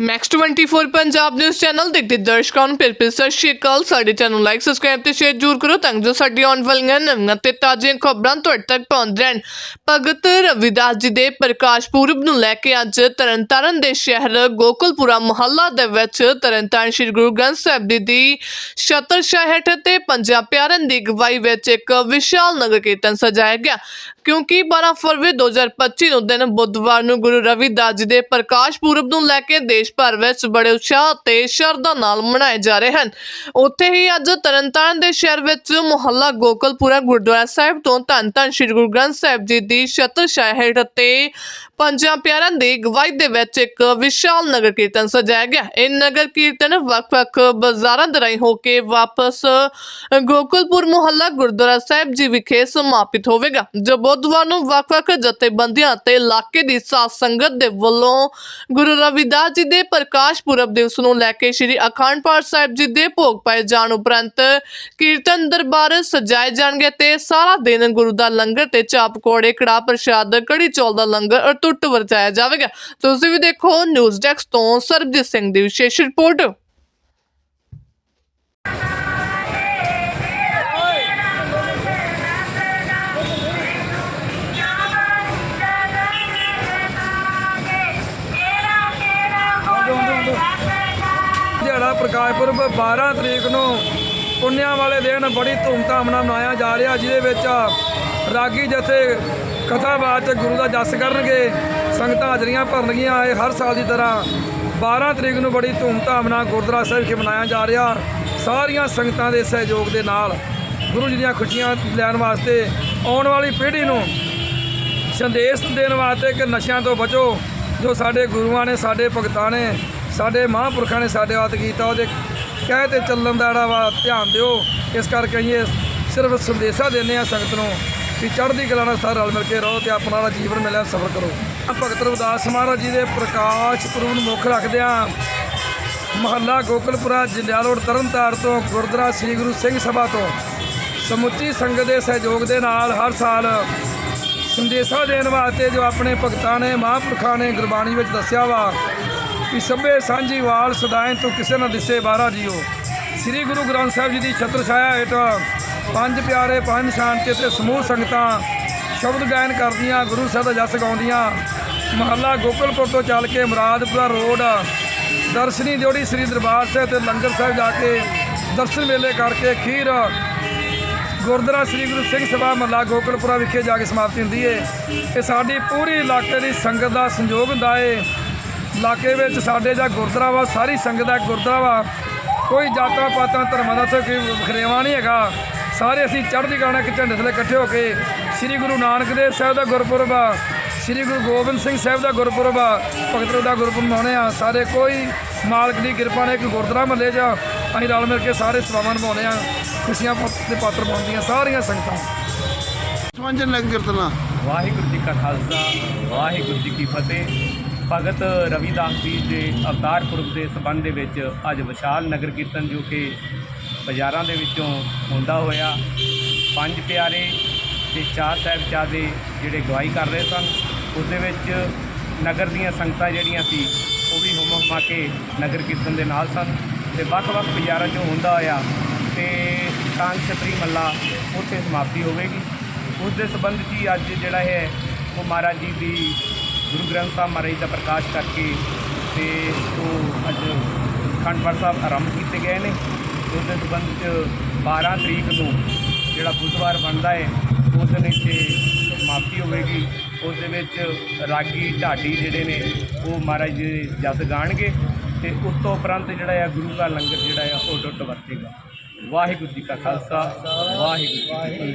Max 24 Punjab news channel ਦੇਖਦੇ ਦਰਸ਼ਕਾਂ ਨੂੰ ਫਿਰ ਫਿਰ ਸਤਿ ਸ਼੍ਰੀ ਅਕਾਲ ਸਾਡੇ ਚੈਨਲ ਲਾਈਕ ਸਬਸਕ੍ਰਾਈਬ ਤੇ ਸ਼ੇਅਰ ਜ਼ਰੂਰ ਕਰੋ ਤਾਂ ਜੋ ਸਾਡੀ ਆਉਣ ਵਾਲੀਆਂ ਨਵੀਆਂ ਤੇ ਤਾਜ਼ੀਆਂ ਖਬਰਾਂ ਤੁਹਾਡੇ ਤੱਕ ਪਹੁੰਚ ਰਹਿਣ ਭਗਤ ਰਵਿਦਾਸ ਜੀ ਦੇ ਪ੍ਰਕਾਸ਼ ਪੁਰਬ ਨੂੰ ਲੈ ਕੇ ਅੱਜ ਤਰਨਤਾਰਨ ਦੇ ਸ਼ਹਿਰ ਗੋਕਲਪੁਰਾ ਮੁਹੱਲਾ ਦੇ ਵਿੱਚ ਤਰਨਤਾਰਨ ਸ੍ਰੀ ਗੁਰੂ ਗ੍ਰੰਥ ਸਾਹਿਬ ਜੀ ਦੀ ਛਤਰ ਹੇਠ ਤੇ ਪੰਜਾਂ ਪਿਆਰਿਆਂ ਦੀ ਅਗਵਾਈ ਵਿੱਚ ਇੱਕ ਵਿਸ਼ਾਲ ਨਗਰ ਕੀਰਤਨ ਸਜਾਇਆ ਗਿਆ ਕਿਉਂਕਿ 12 ਫਰਵਰੀ 2025 ਨੂੰ ਦਿਨ ਬੁੱਧਵਾਰ ਨੂੰ ਗੁਰੂ ਰਵਿਦਾਸ ਜੀ ਦੇ ਪ੍ਰਕਾਸ਼ ਪੁਰਬ ਨੂੰ ਲੈ ਕੇ ਦੇਸ਼ ਭਰ ਵਿੱਚ ਬੜੇ ਉਤਸ਼ਾਹ ਤੇ ਸ਼ਰਧਾ ਨਾਲ ਮਨਾਏ ਜਾ ਰਹੇ ਹਨ। ਉੱਥੇ ਹੀ ਅੱਜ ਤਰਨਤਾਰਨ ਦੇ ਸ਼ਹਿਰ ਵਿੱਚ ਮੁਹੱਲਾ ਗੋਕਲਪੁਰਾ ਗੁਰਦੁਆਰਾ ਸਾਹਿਬ ਤੋਂ ਧੰਨ ਧੰਨ ਸ੍ਰੀ ਗੁਰੂ ਗ੍ਰੰਥ ਸਾਹਿਬ ਜੀ ਦੀ ਛਤਰ ਹੇਠ ਤੇ ਪੰਜਾਂ ਪਿਆਰਿਆਂ ਦੀ ਅਗਵਾਈ ਦੇ ਵਿੱਚ ਇੱਕ ਵਿਸ਼ਾਲ ਨਗਰ ਕੀਰਤਨ ਸਜਾਇਆ ਗਿਆ। ਇਹ ਨਗਰ ਕੀਰਤਨ ਵੱਖ-ਵੱਖ ਬਾਜ਼ਾਰਾਂ ਦੇ ਰਾਹੀਂ ਹੋ ਕੇ ਵਾਪਸ ਗੋਕਲਪੁਰ ਮੁਹੱਲਾ ਗੁਰਦੁਆਰਾ ਸਾਹਿਬ ਜੀ ਵਿਖੇ ਸਮਾਪਿਤ ਹੋਵੇਗਾ, ਜੋ ਬੁੱਧਵਾਰ ਨੂੰ ਵੱਖ-ਵੱਖ ਜਥੇਬੰਦੀਆਂ ਤੇ ਇਲਾਕੇ ਦੀ ਸਾਧ ਸੰਗਤ ਦੇ ਵੱਲੋਂ ਗੁਰੂ ਰਵਿਦਾਸ ਜੀ ਦੇ ਪ੍ਰਕਾਸ਼ ਪੁਰਬ ਦਿਵਸ ਨੂੰ ਲੈ ਕੇ ਸ੍ਰੀ ਅਖੰਡ ਪਾਠ ਸਾਹਿਬ ਜੀ ਦੇ ਭੋਗ ਪਾਏ ਜਾਣ ਉਪਰੰਤ ਕੀਰਤਨ ਦਰਬਾਰ ਸਜਾਏ ਜਾਣਗੇ ਤੇ ਸਾਰਾ ਦਿਨ ਗੁਰੂ ਦਾ ਲੰਗਰ ਤੇ ਚਾਪ ਪਕੌੜੇ ਕੜਾਹ ਪ੍ਰਸ਼ਾਦ, ਕੜੀ ਚੌਲ ਦਾ ਲੰਗਰ ਅਟੁੱਟ ਵਰਤਾਇਆ ਜਾਵੇਗਾ। ਤੁਸੀਂ ਵੀ ਦੇਖੋ, ਨਿਊਜ਼ ਡੈਸਕ ਤੋਂ ਸਰਬਜੀਤ ਸਿੰਘ ਦੀ ਵਿਸ਼ੇਸ਼ ਰਿਪੋਰਟ। ਦਿਹਾੜਾ ਪ੍ਰਕਾਸ਼ ਪੁਰਬ 12 ਤਰੀਕ ਨੂੰ ਪੁੰਨਿਆਂ ਵਾਲੇ ਦਿਨ ਬੜੀ ਧੂਮਧਾਮ ਨਾਲ ਮਨਾਇਆ ਜਾ ਰਿਹਾ, ਜਿਹਦੇ ਵਿੱਚ ਰਾਗੀ ਜਥੇ ਕਥਾਵਾਚ ਗੁਰੂ ਦਾ ਜਸ ਕਰਨਗੇ, ਸੰਗਤਾਂ ਹਾਜ਼ਰੀਆਂ ਭਰਨਗੀਆਂ, ਇਹ ਹਰ ਸਾਲ ਦੀ ਤਰ੍ਹਾਂ 12 ਤਰੀਕ ਨੂੰ ਬੜੀ ਧੂਮਧਾਮ ਨਾਲ ਗੁਰਦੁਆਰਾ ਸਾਹਿਬ ਵਿਖੇ ਮਨਾਇਆ ਜਾ ਰਿਹਾ, ਸਾਰੀਆਂ ਸੰਗਤਾਂ ਦੇ ਸਹਿਯੋਗ ਦੇ ਨਾਲ ਗੁਰੂ ਜੀ ਦੀਆਂ ਖੁਸ਼ੀਆਂ ਲੈਣ ਵਾਸਤੇ ਆਉਣ ਵਾਲੀ ਪੀੜ੍ਹੀ ਨੂੰ ਸੰਦੇਸ਼ ਦੇਣ ਵਾਸਤੇ ਕਿ ਨਸ਼ਿਆਂ ਤੋਂ ਬਚੋ, ਜੋ ਸਾਡੇ ਗੁਰੂਆਂ ਨੇ, ਸਾਡੇ ਭਗਤਾਂ ਨੇ ਸਾਡੇ ਮਹਾਂਪੁਰਖਾਂ ਨੇ ਸਾਡੇ ਵਾਸਤੇ ਕੀਤਾ, ਉਹਦੇ ਕਹਿ ਤੇ ਚੱਲਣ ਦਾ ਜਿਹੜਾ ਵਾ ਧਿਆਨ ਦਿਓ। ਇਸ ਕਰਕੇ ਅਸੀਂ ਇਹ ਸਿਰਫ ਸੰਦੇਸ਼ਾ ਦਿੰਦੇ ਆ ਸੰਗਤ ਨੂੰ ਕਿ ਚੜ੍ਹਦੀ ਕਲਾ ਨਾਲ ਸਾਰੇ ਰਲ ਮਿਲ ਕੇ ਰਹੋ ਤੇ ਆਪਣਾ ਜਿਹੜਾ ਜੀਵਨ ਮਿਲਿਆ ਸਫਰ ਕਰੋ। ਭਗਤ ਰਵਿਦਾਸ ਮਹਾਰਾਜ ਜੀ ਦੇ ਪ੍ਰਕਾਸ਼ ਪੁਰਬ ਨੂੰ ਮੁੱਖ ਰੱਖਦਿਆਂ ਮਹੱਲਾ ਗੋਕਲਪੁਰਾ, ਜੰਡਿਆਲਾ ਰੋਡ ਤਰਨਤਾਰ ਤੋਂ, ਗੁਰਦੁਆਰਾ ਸ੍ਰੀ ਗੁਰੂ ਸਿੰਘ ਸਭਾ ਤੋਂ। ਸਮੁੱਚੀ ਸੰਗਤ ਦੇ ਸਹਿਯੋਗ ਦੇ ਨਾਲ ਹਰ ਸਾਲ ਸੰਦੇਸ਼ਾ ਦੇਣ ਵਾਸਤੇ ਜੋ ਆਪਣੇ ਭਗਤਾਂ ਨੇ, ਮਹਾਂਪੁਰਖਾਂ ਨੇ ਗੁਰਬਾਣੀ ਵਿੱਚ ਦੱਸਿਆ ਵਾ ਕਿ ਸਭੇ ਸਾਂਝੀ ਵਾਲ ਸਦਾਏ ਤੋਂ ਕਿਸੇ ਨਾ ਦਿਸੇ ਬਾਰਾ ਜੀਓ। ਸ੍ਰੀ ਗੁਰੂ ਗ੍ਰੰਥ ਸਾਹਿਬ ਜੀ ਦੀ ਛਤਰ ਛਾਇਆ ਹੇਠ ਪੰਜ ਪਿਆਰੇ, ਪੰਜ ਸ਼ਾਂਤੀ ਤੇ ਸਮੂਹ ਸੰਗਤਾਂ ਸ਼ਬਦ ਗਾਇਨ ਕਰਦੀਆਂ, ਗੁਰੂ ਸਾਹਿਬ ਦਾ ਜਸ ਗਾਉਂਦੀਆਂ। ਮਹੱਲਾ ਗੋਕਲਪੁਰ ਤੋਂ ਚੱਲ ਕੇ ਮੁਰਾਦਪੁਰਾ ਰੋਡ, ਦਰਸ਼ਨੀ ਜੋੜੀ ਸ੍ਰੀ ਦਰਬਾਰ ਸਾਹਿਬ ਤੇ ਲੰਗਰ ਸਾਹਿਬ ਜਾ ਕੇ ਦਰਸ਼ਨ ਮੇਲੇ ਕਰਕੇ ਖੀਰ ਗੁਰਦੁਆਰਾ ਸ੍ਰੀ ਗੁਰੂ ਸਿੰਘ ਸਭਾ ਮਹੱਲਾ ਗੋਕਲਪੁਰਾ ਵਿਖੇ ਜਾ ਕੇ ਸਮਾਪਤੀ ਹੁੰਦੀ ਏ। ਇਹ ਸਾਡੀ ਪੂਰੀ ਇਲਾਕੇ ਦੀ ਸੰਗਤ ਦਾ ਸੰਯੋਗ ਹੁੰਦਾ ਏ। ਇਲਾਕੇ ਵਿੱਚ ਸਾਡੇ ਜਾਂ ਗੁਰਦੁਆਰਾ ਵਾ ਸਾਰੀ ਸੰਗਤ ਦਾ ਗੁਰਦੁਆਰਾ ਵਾ ਕੋਈ ਜਾਤਾਂ ਪਾਤਾਂ ਧਰਮਾਂ ਦਾ ਕੋਈ ਵਖਰੇਵਾ ਨਹੀਂ ਹੈਗਾ। ਸਾਰੇ ਅਸੀਂ ਚੜ੍ਹਦੀ ਕਲਾ ਨਾਲ ਇੱਕ ਝੰਡੇ ਥੱਲੇ ਇਕੱਠੇ ਹੋ ਕੇ ਸ੍ਰੀ ਗੁਰੂ ਨਾਨਕ ਦੇਵ ਸਾਹਿਬ ਦਾ ਗੁਰਪੁਰਬ ਆ ਸ੍ਰੀ ਗੁਰੂ ਗੋਬਿੰਦ ਸਿੰਘ ਸਾਹਿਬ ਦਾ ਗੁਰਪੁਰਬ ਆ ਭਗਤ ਦਾ ਗੁਰਪੁਰਬ ਮਨਾਉਂਦੇ ਆ ਸਾਰੇ ਕੋਈ ਮਾਲਕ ਦੀ ਕਿਰਪਾ ਨੇ ਇੱਕ ਗੁਰਦੁਆਰਾ ਮਹੱਲੇ 'ਚ ਅਸੀਂ ਰਲ ਮਿਲ ਕੇ ਸਾਰੇ ਸੇਵਾਵਾਂ ਨਿਭਾਉਂਦੇ ਆ ਖੁਸ਼ੀਆਂ ਦੇ ਪਾਤਰ ਬਣਦੀਆਂ ਸਾਰੀਆਂ ਸੰਗਤਾਂ। ਸਮਾਂਜਨ ਨਗਰ ਕੀਰਤਨਾ। ਵਾਹਿਗੁਰੂ ਜੀ ਕਾ ਖਾਲਸਾ ਵਾਹਿਗੁਰੂ ਜੀ ਕੀ ਫਤਿਹ। ਭਗਤ ਰਵਿਦਾਸ ਜੀ ਦੇ ਅਵਤਾਰ ਪੁਰਬ ਦੇ ਸਬੰਧ ਦੇ ਵਿੱਚ ਅੱਜ ਵਿਸ਼ਾਲ ਨਗਰ ਕੀਰਤਨ ਜੋ ਕਿ ਬਾਜ਼ਾਰਾਂ ਦੇ ਵਿੱਚੋਂ ਹੁੰਦਾ ਹੋਇਆ, ਪੰਜ ਪਿਆਰੇ ਤੇ ਚਾਰ ਸਾਹਿਬਜ਼ਾਦੇ ਜਿਹੜੇ ਗਵਾਹੀ ਕਰ ਰਹੇ ਸਨ ਉਸ ਦੇ ਵਿੱਚ ਨਗਰ ਦੀਆਂ ਸੰਗਤਾਂ ਜਿਹੜੀਆਂ ਸੀ, ਉਹ ਵੀ ਹੁਮ ਹੁਮਾ ਕੇ ਨਗਰ ਕੀਰਤਨ ਦੇ ਨਾਲ ਸਨ ਤੇ ਵੱਖ-ਵੱਖ ਬਾਜ਼ਾਰਾਂ 'ਚੋਂ ਹੁੰਦਾ ਹੋਇਆ ਤੇ ਤਾਂ ਛਤਰੀ ਮੱਲਾ ਉੱਥੇ ਸਮਾਪਤੀ ਹੋਵੇਗੀ। ਉਸ ਦੇ ਸੰਬੰਧ 'ਚ ਹੀ ਅੱਜ ਜਿਹੜਾ ਹੈ, ਉਹ ਮਹਾਰਾਜ ਜੀ ਦੀ ਗੁਰੂ ਗ੍ਰੰਥ ਸਾਹਿਬ ਮਹਾਰਾਜ ਜੀ ਦਾ ਪ੍ਰਕਾਸ਼ ਕਰਕੇ ਤੇ ਉਹ ਅੱਜ ਅਖੰਡ ਪਾਠ ਸਾਹਿਬ ਆਰੰਭ ਕੀਤੇ ਗਏ ਨੇ ਉਸ ਦੇ ਸੰਬੰਧ 'ਚ 12 ਤਰੀਕ ਨੂੰ ਜਿਹੜਾ ਬੁੱਧਵਾਰ ਬਣਦਾ ਹੈ ਉਸ ਦਿਨ ਇੱਥੇ ਸਮਾਪਤੀ ਹੋਵੇਗੀ ਉਸ ਦੇ ਵਿੱਚ ਰਾਗੀ ਢਾਡੀ ਜਿਹੜੇ ਨੇ, ਉਹ ਮਹਾਰਾਜ ਜੀ ਦੇ ਜਸ ਗਾਣਗੇ ਤੇ ਉਸ ਤੋਂ ਉਪਰੰਤ ਜਿਹੜਾ ਆ ਗੁਰੂ ਦਾ ਲੰਗਰ ਜਿਹੜਾ ਆ, ਉਹ ਡੁੱਟ ਵਰਤੇਗਾ। ਵਾਹਿਗੁਰੂ ਜੀ ਕਾ ਖਾਲਸਾ, ਵਾਹਿਗੁਰੂ ਜੀ